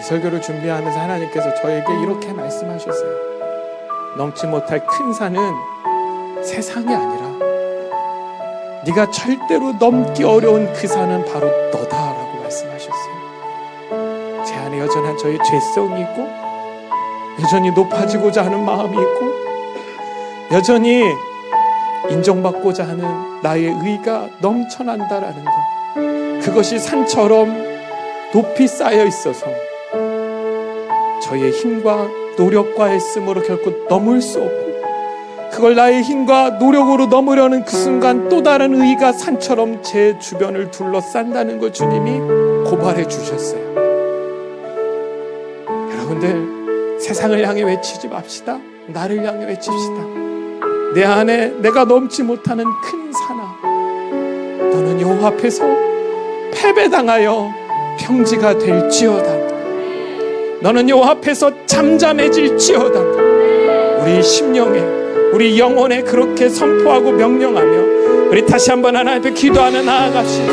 이 설교를 준비하면서 하나님께서 저에게 이렇게 말씀하셨어요. 넘지 못할 큰 산은 세상이 아니라 네가 절대로 넘기 어려운 그 산은 바로 너다라고 말씀하셨어요. 제 안에 여전한 저의 죄성이 있고 여전히 높아지고자 하는 마음이 있고 여전히 인정받고자 하는 나의 의가 넘쳐난다라는 것. 그것이 산처럼 높이 쌓여 있어서 저의 힘과 노력과 애씀으로 결코 넘을 수 없고 그걸 나의 힘과 노력으로 넘으려는 그 순간 또 다른 의가 산처럼 제 주변을 둘러싼다는 걸 주님이 고발해 주셨어요. 여러분들 세상을 향해 외치지 맙시다. 나를 향해 외칩시다. 내 안에 내가 넘지 못하는 큰 산아 너는 여호와 앞에서 패배당하여 평지가 될지어다 너는 여호와 앞에서 잠잠해질지어다. 우리 심령에 우리 영혼에 그렇게 선포하고 명령하며 우리 다시 한번 하나님 앞에 기도하며 나아갑시다